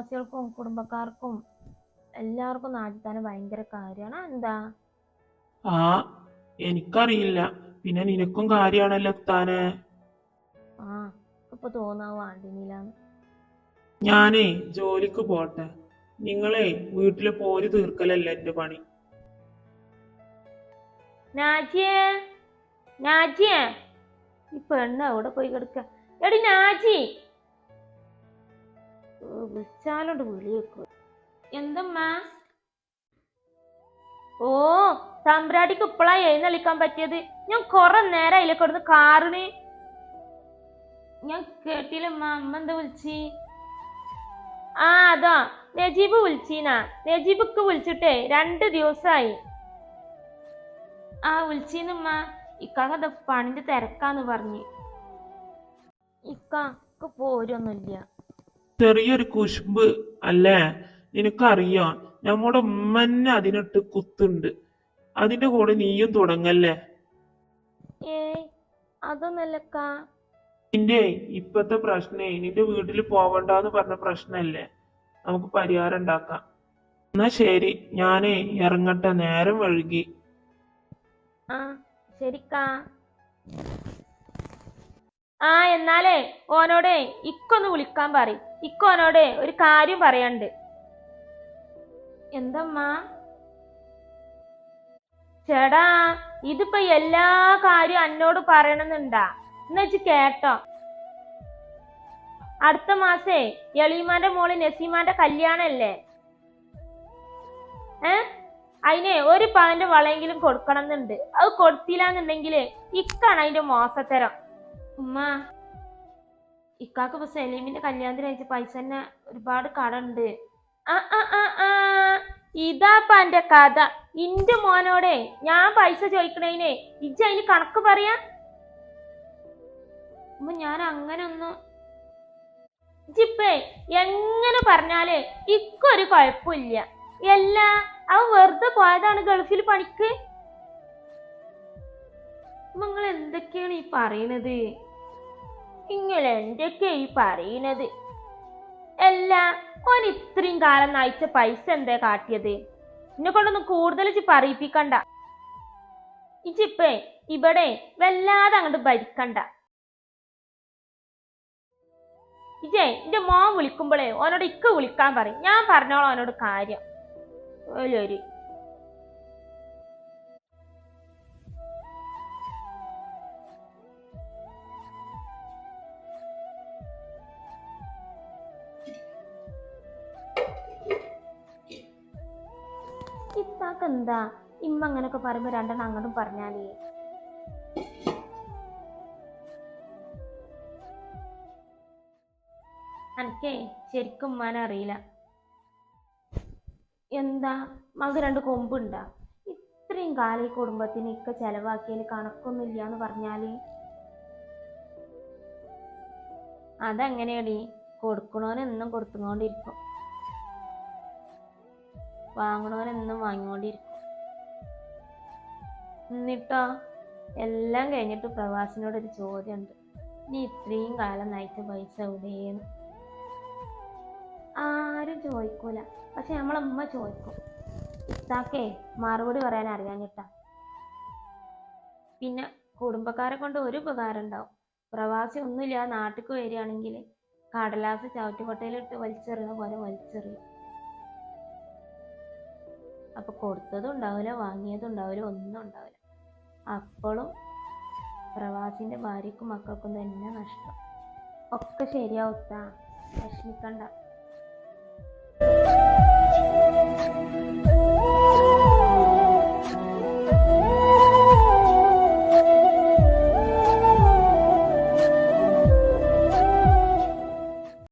അയൽവാസികൾക്കും കുടുംബക്കാർക്കും എല്ലാവർക്കും നാട്ടിൽ തന്നെ ഭയങ്കര കാര്യമാണ്. എന്താ ആ എനിക്കറിയില്ല. പിന്നെ നിനക്കും കാര്യമാണല്ലോ താനെ. ആ ഇപ്പൊ തോന്നാവോ വാണ്ടിനില്ലാന്ന് ഞാനേ ജോലിക്ക് പോട്ടെ. നിങ്ങളെ വീട്ടിലെ പോര് തീർക്കലല്ല എന്റെ പണി. നാജിയേ നാജിയേ ഈ പെണ്ണ് എവിടെ പോയി കിടക്ക? എടി നാജി വിളിച്ചാലോണ്ട് വിളി വെക്കും എന്തമ്മാ? ഓ തമ്പ്രാടിക്ക് ഇപ്പളാ എഴുന്നള്ളിക്കാൻ പറ്റിയത്. ഞാൻ കൊറേ നേരം അതിലേക്ക് കിടന്ന് കാറിന്. ഞാൻ കേട്ടില്ലമ്മ അമ്മ എന്താ വിളിച്ചി? ആ അതാ നജീബ് വിളിച്ചീനാ. നജീബിക്ക് വിളിച്ചിട്ടേ രണ്ട് ദിവസായി. ആ വിളിച്ചീന്നുമ്മ. ഇക്കാക്ക ദാ പണിന്റെ തിരക്കാന്ന് പറഞ്ഞ്. ഇക്കാക്ക് പോരൊന്നുമില്ല ചെറിയൊരു കുശുമ്പ് അല്ലേ? നിനക്കറിയാം. നമ്മുടെ ഉമ്മന്നെ അതിനിട്ട് കുത്തുണ്ട്. അതിന്റെ കൂടെ നീയും തുടങ്ങല്ലേ? ഏയ് അതൊന്നല്ലക്കാ. നിന്റെ ഇപ്പത്തെ പ്രശ്നേ നിന്റെ വീട്ടിൽ പോവണ്ടെന്ന് പറഞ്ഞ പ്രശ്നല്ലേ? നമുക്ക് പരിഹാരം ഉണ്ടാക്കാം. എന്നാ ശരി ഞാനേ ഇറങ്ങട്ടെ നേരം വഴുകി. ആ ശരിക്കാ. ആ എന്നാലേ ഓനോടെ ഇക്കൊന്ന് വിളിക്കാൻ പറയും. ഇക്കോനോടെ ഒരു കാര്യം പറയാണ്ട്. എന്തമ്മ? ചേടാ ഇതിപ്പോ എല്ലാ കാര്യവും എന്നോട് പറയണമെന്നുണ്ടാ എന്നുവെച്ച് കേട്ടോ. അടുത്ത മാസേ എളീമാന്റെ മോൾ നസീമാന്റെ കല്യാണല്ലേ? ഏ? അതിനെ ഒരു പവന്റെ വളയെങ്കിലും കൊടുക്കണം എന്നുണ്ട് അത് കൊടുത്തില്ല എന്നുണ്ടെങ്കിൽ ഇക്കാണ് അതിന്റെ മോശത്തരം. ഉമ്മ ഇക്കാക്ക് ഇപ്പൊ സലീമിന്റെ കല്യാണത്തിന് അയച്ച പൈസ തന്നെ ഒരുപാട് കടണ്ട്. ആ ആ ആ ഇതാപ്പ എന്റെ കഥ. ഇന്റെ മോനോടെ ഞാൻ പൈസ ചോദിക്കണേനെ. ഇജ്ജ് അതിന് കണക്ക് പറയാ? ഉമ്മ ഞാൻ അങ്ങനെ ഒന്നും ഇജ്ജിപ്പേ എങ്ങനെ പറഞ്ഞാലേ ഇക്കൊരു കുഴപ്പമില്ല. എല്ലാ അവ വെറുതെ പോയതാണ് ഗൾഫിൽ പണിക്ക്. നിങ്ങൾ എന്തൊക്കെയാണ് ഈ പറയണത്? നിങ്ങൾ എന്തൊക്കെ ഈ പറയണത് അല്ല ഓൻ ഇത്രയും കാലം നയിച്ച പൈസ എന്താ കാട്ടിയത്? എന്നെ കൊണ്ടൊന്നും കൂടുതൽ ഇച്ചി പറയിപ്പിക്കണ്ട. ഇജിപ്പേ ഇവിടെ വല്ലാതെ അങ്ങോട്ട് ഭരിക്കണ്ട. ഇജേ എന്റെ മോൻ വിളിക്കുമ്പോഴേ ഓനോട് ഇക്ക വിളിക്കാൻ പറയും. ഞാൻ പറഞ്ഞോളാം ഓനോട് കാര്യം. ഓലൊരു ഇത്താക്ക് എന്താ ഇമ്മ അങ്ങനൊക്കെ പറയുമ്പോ രണ്ടെണ്ണം അങ്ങോട്ടും പറഞ്ഞാലേ. അനക്കേ ശരിക്കും ഉമ്മാനെ അറിയില്ല. എന്താ? മക രണ്ട് കൊമ്പുണ്ടാ. ഇത്രയും കാലം ഈ കുടുംബത്തിന് ഇക്ക ചെലവാക്കിയതിൽ കണക്കൊന്നുമില്ല എന്ന് പറഞ്ഞാൽ. അതെങ്ങനെയാടി? കൊടുക്കണോന് എന്നും കൊടുത്തുകൊണ്ടിരിക്കും വാങ്ങണോന് എന്നും വാങ്ങിക്കൊണ്ടിരിക്കും. എന്നിട്ടോ എല്ലാം കഴിഞ്ഞിട്ട് പ്രവാസിനോട് ഒരു ചോദ്യമുണ്ട്. നീ ഇത്രയും കാലം നയിച്ച പൈസ എവിടെയെന്ന്? ആരും ചോദിക്കൂല. പക്ഷെ നമ്മളമ്മ ചോദിക്കും. ഇത്താക്കേ മറുപടി പറയാൻ അറിയാഞ്ഞിട്ടാ. പിന്നെ കുടുംബക്കാരെ കൊണ്ട് ഒരു ഉപകാരം ഉണ്ടാവും. പ്രവാസി ഒന്നുമില്ല നാട്ടിക്ക് വരികയാണെങ്കിൽ കടലാസ് ചവിറ്റുകൊട്ടയിലിട്ട് വലിച്ചെറിയുന്ന പോലെ വലിച്ചെറിയും. അപ്പൊ കൊടുത്തതും ഉണ്ടാവില്ല വാങ്ങിയതും ഉണ്ടാവില്ല ഒന്നും ഉണ്ടാവില്ല. അപ്പോഴും പ്രവാസിന്റെ ഭാര്യക്കും മക്കൾക്കും തന്നെ നഷ്ടം. ഒക്കെ ശരിയാവത്ത വിഷമിക്കണ്ട.